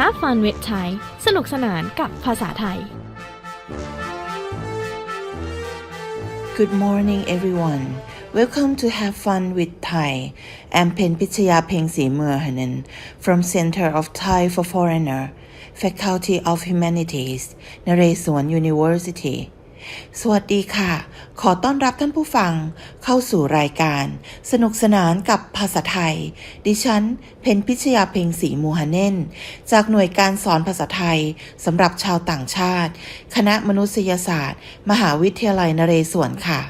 Have fun with Thai สนุกสนานกับภาษาไทย Good morning, everyone. Welcome to Have Fun with Thai. I'm Pen Pichaya Peng Murhanen from Center of Thai for Foreigner, Faculty of Humanities, Naresuan University. สวัสดีค่ะ ขอต้อนรับท่านผู้ฟังเข้าสู่รายการ สนุกสนานกับภาษาไทย ดิฉัน เพนพิชยาเพ็งศรีมูฮาเน่นจากหน่วยการสอนภาษาไทยสำหรับชาวต่างชาติ คณะมนุษยศาสตร์ มหาวิทยาลัยนเรศวรค่ะ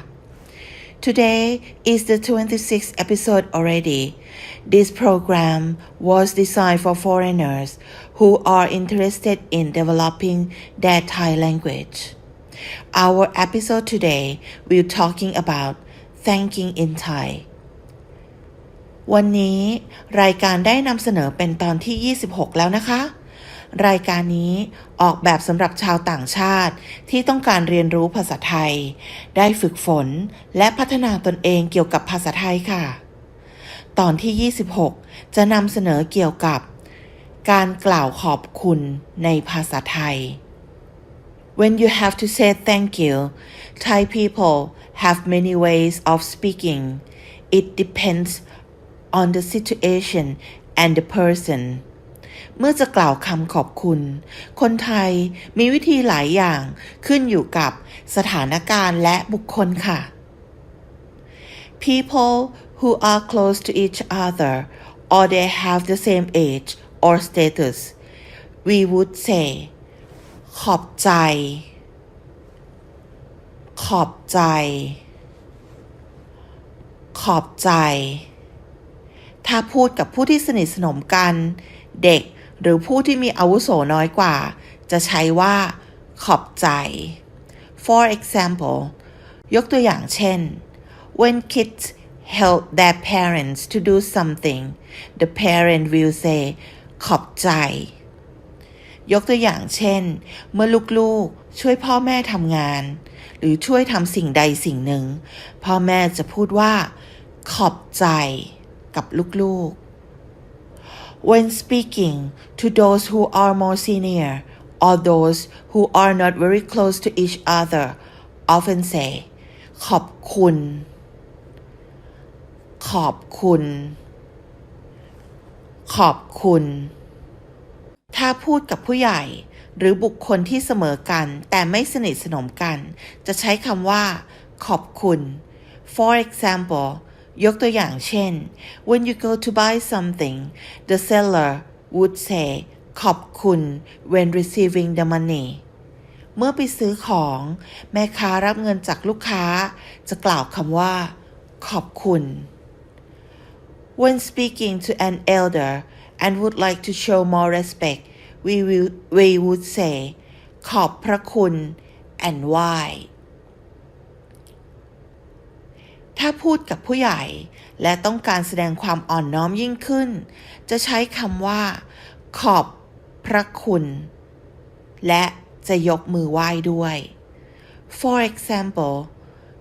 Today is the 26th episode already. This program was designed for foreigners who are interested in developing their Thai language. Our episode today will talking about thanking in Thai. วันนี้รายการได้นำเสนอเป็นตอนที่ 26 แล้วนะคะ รายการนี้ออกแบบสำหรับชาวต่างชาติที่ต้องการเรียนรู้ภาษาไทย ได้ฝึกฝนและพัฒนาตนเองเกี่ยวกับภาษาไทยค่ะ ตอนที่ 26 จะนำเสนอเกี่ยวกับ การกล่าวขอบคุณในภาษาไทย When you have to say thank you, Thai people have many ways of speaking. It depends on the situation and the person. เมื่อจะกล่าวคำขอบคุณ คนไทยมีวิธีหลายอย่างขึ้นอยู่กับสถานการณ์และบุคคลค่ะ People who are close to each other or they have the same age or status we would say ขอบใจ ขอบใจ ขอบใจ ถ้าพูดกับผู้ที่สนิทสนมกัน เด็กหรือผู้ที่มีอาวุโสน้อยกว่า จะใช้ว่า ขอบใจ for example ยกตัวอย่างเช่น when kids help their parents to do something the parent will say ขอบใจ ยกตัวอย่างเช่น เมื่อลูกๆ ช่วยพ่อแม่ทำงาน หรือช่วยทำสิ่งใดสิ่งหนึ่ง พ่อแม่จะพูดว่า ขอบใจกับลูกๆ When speaking to those who are more senior or those who are not very close to each other often say ขอบคุณ ขอบคุณ ขอบคุณ ถ้าพูดกับผู้ใหญ่ หรือบุคคลที่เสมอกัน แต่ไม่สนิทสนมกัน จะใช้คำว่า ขอบคุณ for example ยกตัวอย่างเช่น when you go to buy something the seller would say ขอบคุณ when receiving the money เมื่อไปซื้อของ แม่ค้ารับเงินจากลูกค้า จะกล่าวคำว่า ขอบคุณ When speaking to an elder and would like to show more respect, we will we would say ขอบพระคุณ and why ถ้าพูดกับผู้ใหญ่และต้องการแสดงความอ่อนน้อมยิ่งขึ้น จะใช้คำว่า ขอบพระคุณ และจะยกมือไหว้ด้วย For example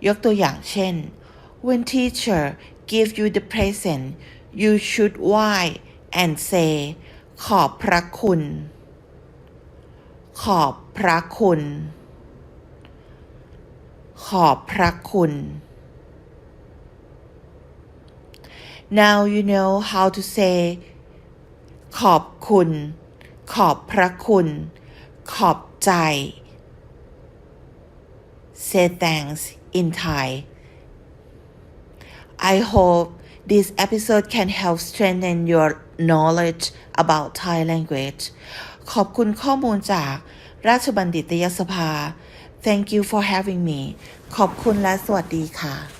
ยกตัวอย่างเช่น When teacher give you the present you should why and say ขอบพระคุณ ขอบพระคุณ ขอบพระคุณ Now you know how to say ขอบคุณ ขอบพระคุณ ขอบใจ Say thanks in Thai I hope this episode can help strengthen your knowledge about Thai language ขอบคุณข้อมูลจากราชบัณฑิตยสภา Thank you for having me ขอบคุณและสวัสดีค่ะ